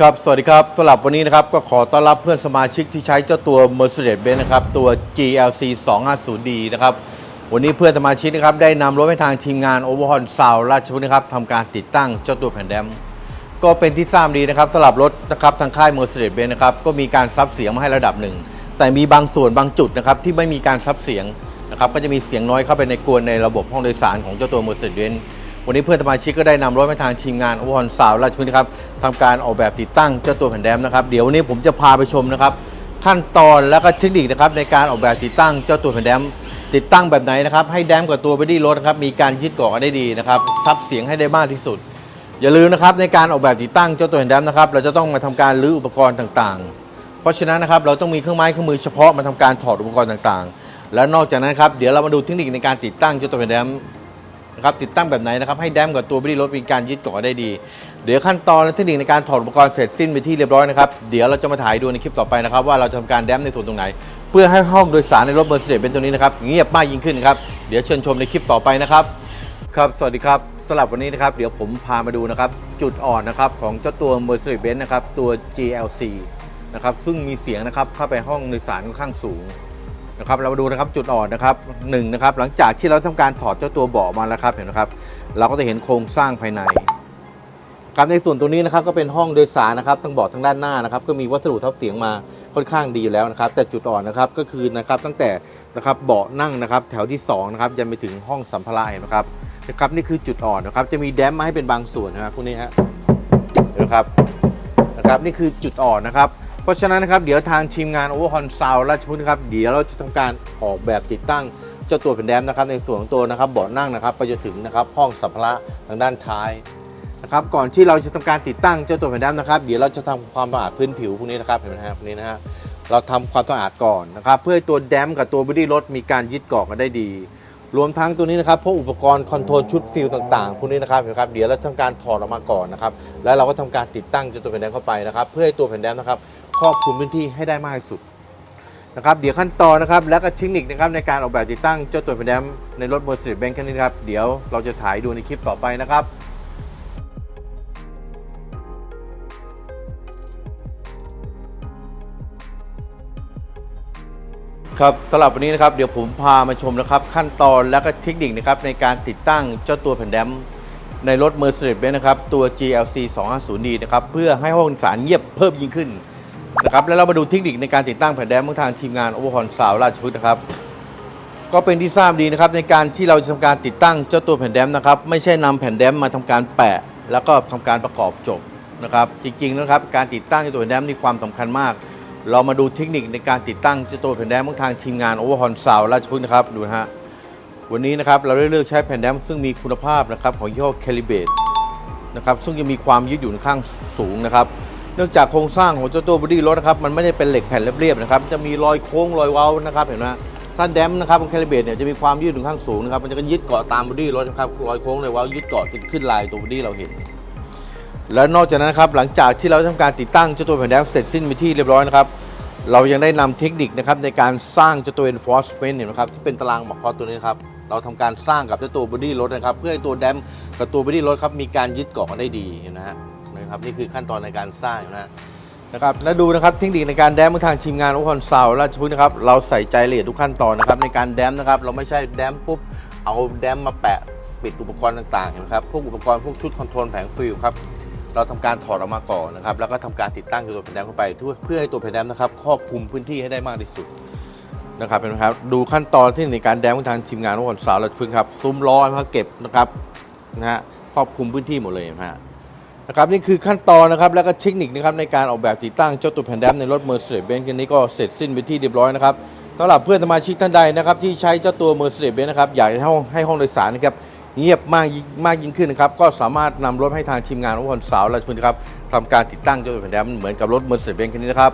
ครับสวัสดีครับสำหรับวันนี้นะครับก็ขอต้อนรับเพื่อนสมาชิกที่ใช้เจ้าตัว Mercedes-Benz นะครับตัว GLC 250D นะครับวันนี้เพื่อนสมาชิกนะครับได้นำรถให้ทางทีมงาน Overhaul s o u ราชบุรีนะครับทำการติดตั้งเจ้าตัวแผ่นแดมก็เป็นที่ทราบดีนะครับสำหรับรถนะครับทางค่าย Mercedes-Benz นะครับก็มีการซับเสียงมาให้ระดับหนึ่ง แต่มีบางส่วนบางจุดนะครับที่ไม่มีการซับเสียงนะครับก็จะมีเสียงน้อยเข้าไปในกวนในระบบห้องโดยสารของเจ้าตัว Mercedes-Benz วันนี้เพื่อนสมาชิกก็ได้นำรถไปทางทีมงานอวอนสาวราชบุรีครับทำการออกแบบติดตั้งเจ้าตัวแผ่นแดมนะครับเดี๋ยววันนี้ผมจะพาไปชมนะครับขั้นตอนและก็เทคนิคนะครับในการออกแบบติดตั้งเจ้าตัวแผ่นแดมติดตั้งแบบไหนนะครับให้แดมกับตัวบอดี้รถนะครับมีการยึดเกาะได้ดีนะครับซับเสียงให้ได้มากที่สุด อย่าลืมนะครับในการออกแบบติดตั้งเจ้าตัวแผ่นแดมนะครับเราจะต้องมาทำการรื้ออุปกรณ์ต่างๆ เพราะฉะนั้นนะครับเราต้องมีเครื่องไม้เครื่องมือเฉพาะมาทำการถอดอุปกรณ์ต่างๆ และนอกจากนั้นครับเดี๋ยวเรามาดูเทคนิคในการติดตั้งเจ้าตัวแผ่นแดม นะครับติดตั้งแบบไหนนะครับให้แดมกับตัวบอดี้รถมีการยึดเกาะได้ดี เดี๋ยวขั้นตอนและเทคนิคในการถอดอุปกรณ์เสร็จสิ้นไปที่เรียบร้อยนะครับเดี๋ยวเราจะมาถ่ายดูในคลิปต่อไปนะครับว่าเราจะทำการแดมในส่วนตรงไหน เพื่อให้ห้องโดยสารในรถเมอร์เซเดสเป็นตัวนี้นะครับเงียบมากยิ่งขึ้นนะครับเดี๋ยวเชิญชมในคลิปต่อไปนะครับครับสวัสดีครับสำหรับวันนี้นะครับเดี๋ยวผมพามาดูนะครับจุดอ่อนนะครับของเจ้าตัว Mercedes-Benz นะครับตัว GLC นะครับซึ่งมีเสียงนะครับเข้าไปห้องโดยสารค่อนข้างสูง นะครับเรามาดูนะครับจุดอ่อนนะครับหนึ่งนะครับหลังจากที่เราทำการถอดเจ้าตัวเบาะมาแล้วครับเห็นไหมครับ เราก็จะเห็นโครงสร้างภายในครับในส่วนตรงนี้นะครับก็เป็นห้องโดยสารนะครับทั้งเบาะทั้งด้านหน้านะครับก็มีวัสดุทับเสียงมาค่อนข้างดีอยู่แล้วนะครับ แต่จุดอ่อนนะครับก็คือนะครับตั้งแต่นะครับเบาะนั่งนะครับแถวที่สองนะครับยันไปถึงห้องสัมภาระเห็นไหมครับนะครับนี่คือจุดอ่อนนะครับจะมีแดมมาให้เป็นบางส่วนนะครับพวกนี้ฮะเห็นไหมครับนะครับนี่คือจุดอ่อนนะครับ เพราะฉะนั้นนะครับเดี๋ยวทางทีมงาน Overhaul Sound ราชพุทธนครับเดี๋ยวเราจะทำการออกแบบติดตั้งเจ้าตัวแผ่นแดมนะครับในส่วนของตัวนะครับเบาะนั่งนะครับไปจนถึงนะครับห้องสัมภาระทางด้านท้ายนะครับก่อนที่เราจะทำการติดตั้งเจ้าตัวแผ่นแดมนะครับ เดี๋ยวเราจะทำความสะอาดพื้นผิวพวกนี้นะครับเห็นไหมครับพวกนี้นะฮะเราทำความสะอาดก่อนนะครับ เพื่อให้ตัวแดมกับตัวบอดี้รถมีการยึดเกาะกันได้ดี รวมทั้งตัวนี้นะครับพวกอุปกรณ์คอนโทรลชุดฟิลต่างๆพวกนี้นะครับเห็นครับเดี๋ยวเราทำการถอดออกมาก่อนนะครับแล้วเราก็ทำการติดตั้งเจ้าตัวแผ่นแดมเข้าไปนะครับ เพื่อให้ตัวแผ่นแดมนะครับครอบคลุมพื้นที่ให้ได้มากที่สุดนะครับเดี๋ยวขั้นตอนนะครับและก็เทคนิคนะครับในการออกแบบติดตั้งเจ้าตัวแผ่นแดมในรถ Mercedes-Benz คันนี้นะครับเดี๋ยวเราจะถ่ายดูในคลิปต่อไปนะครับ ครับสำหรับวันนี้นะครับเดี๋ยวผมพามาชมนะครับขั้นตอนและก็เทคนิคนะครับในการติดตั้งเจ้าตัวแผ่นแดมในรถ Mercedes-Benz นะครับตัว GLC 250D นะครับเพื่อให้ห้องสารเงียบเพิ่มยิ่งขึ้นนะครับแล้วเรามาดูเทคนิคในการติดตั้งแผ่นแดมของทางทีมงานโอเวอร์ฮอนสาวราชพฤกษ์นะครับก็เป็นที่ทราบดีนะครับในการที่เราจะทำการติดตั้งเจ้าตัวแผ่นแดมนะครับไม่ใช่นำแผ่นแดมมาทำการแปะ แล้วก็ทำการประกอบจบนะครับจริงๆนะครับการติดตั้งเจ้าตัวแผ่นแดมมีความสำคัญมาก เรามาดูเทคนิคในการติดตั้งเจ้าตัวแผ่นแดมของทางทีมงานโอเวอร์ฮอนสาวราชพฤกษ์นะครับดูนะฮะวันนี้นะครับเราได้เลือกใช้แผ่นแดมซึ่งมีคุณภาพนะครับของยี่ห้อแคลิเบตนะครับซึ่งจะมีความยืดหยุ่นข้างสูงนะครับ เนื่องจากโครงสร้างของเจ้าตัวบอดี้รถนะครับมันไม่ได้เป็นเหล็กแผ่นเรียบๆนะครับจะมีรอยโค้งรอยเว้านะครับเห็นไหมถ้าแดมนะครับของแคลิเบตเนี่ยจะมีความยืดหยุ่นข้างสูงนะครับมันจะยึดเกาะตามบอดี้รถนะครับรอยโค้งรอยเว้ายึดเกาะขึ้นลายตัวบอดี้เราเห็น และนอกจากนั้นครับหลังจากที่เราทำการติดตั้งเจ้าตัวแผ่นแดมเสร็จสิ้นไปที่เรียบร้อยนะครับเรายังได้นำเทคนิคนะครับในการสร้างเจ้าตัว enforcement เนี่ยนะครับที่เป็นตารางหมอกคอตัวนี้นครับเราทำการสร้างกับเจ้าตัวบอดี้รถนะครับ เพื่อให้ตัวแดมกับตัวบอดี้รถครับมีการยึดเกาะกันได้ดีเห็นนะฮะนะครับนี่คือขั้นตอนในการสร้างนะนะครับและดูนะครับเทคนิคในการแดมของทางทีมงานอุปกรณ์ซาวราชพฤกษ์นะครับเราใส่ใจละเอียดทุกขั้นตอนนะครับในการแดมนะครับเราไม่ใช่แดมปุ๊บเอาแดมมาแปะปิดอุปกรณ์ต่างๆเห็นไหมครับพวกอุปกรณ์พวกชุดคอนโทรลแผงฟิลครับ เราทำการถอดออกมาก่อนนะครับ แล้วก็ทำการติดตั้งตัวแผ่นแดมเข้าไปเพื่อเพื่อให้ตัวแผ่นแดมนะครับครอบคลุมพื้นที่ให้ได้มากที่สุดนะครับเป็นครับดูขั้นตอนที่ในการแดมของทางทีมงานของคนสาวเราพึ่งครับซุ้มล้อมาเก็บนะครับนะฮะครอบคลุมพื้นที่หมดเลยนะฮะนะครับนี่คือขั้นตอนนะครับแล้วก็เทคนิคนะครับในการออกแบบติดตั้งเจ้าตัวแผ่นแดมในรถ Mercedes-Benz คันนี้ก็เสร็จสิ้นไปที่เรียบร้อยนะครับสำหรับเพื่อนสมาชิกท่านใดนะครับที่ใช้เจ้าตัว Mercedes-Benz นะครับอยากให้ห้องให้ห้องโดยสารนะครับ เงียบมากยิ่งมากยิ่งขึ้นนะครับ ก็สามารถนำรถให้ทางทีมงานอุปกรณ์สาวราชพฤกษ์ครับทำการติดตั้งเจ้าตัวแผ่นแดมเหมือนกับรถ Mercedes-Benz คันนี้นะครับ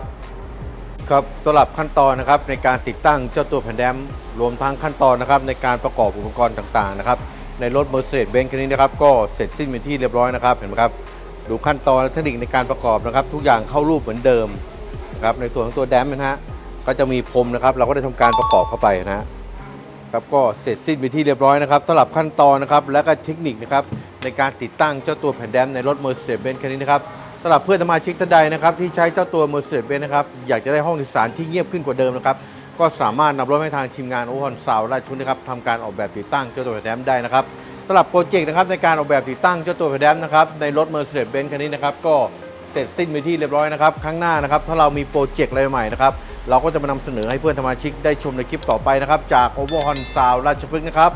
ครับสำหรับขั้นตอนนะครับในการติดตั้งเจ้าตัวแผ่นแดมรวมทั้งขั้นตอนนะครับในการประกอบอุปกรณ์ต่างๆนะครับในรถ Mercedes-Benz คันนี้นะครับก็เสร็จสิ้นเป็นที่เรียบร้อยนะครับเห็นไหมครับดูขั้นตอนและเทคนิคในการประกอบนะครับ ทุกอย่างเข้ารูปเหมือนเดิมนะครับในส่วนของตัวแดมนะฮะก็จะมีพรมนะครับ เราก็ได้ทำการประกอบเข้าไปนะฮะ ครับก็เสร็จสิ้นไปที่เรียบร้อยนะครับสำหรับขั้นตอนนะครับและก็เทคนิคนะครับในการติดตั้งเจ้าตัวแผ่นแดมในรถ Mercedes-Benz คันนี้นะครับสำหรับเพื่อนสมาชิกท่านใดนะครับที่ใช้เจ้าตัว Mercedes Benz นะครับอยากจะได้ห้องโดยสารที่เงียบขึ้นกว่าเดิมนะครับก็สามารถนำรถให้ทางทีมงานโอฮอนซาวราชชุนนะครับทำการออกแบบติดตั้งเจ้าตัวแผ่นดมได้นะครับสำหรับโปรเจกต์นะครับในการออกแบบติดตั้งเจ้าตัวแดมนะครับในรถ Mercedes Benz คันนี้นะครับก็เสร็จสิ้นไปที่เรียบร้อยนะครับ ครั้งหน้านะครับถ้าเรามีโปรเจกต์อะไรใหม่นะครับ เราก็จะมานำเสนอให้เพื่อนสมาชิกได้ชมในคลิปต่อไปนะครับ จากโอเวอร์ฮอนซาวราชพฤกษ์นะครับ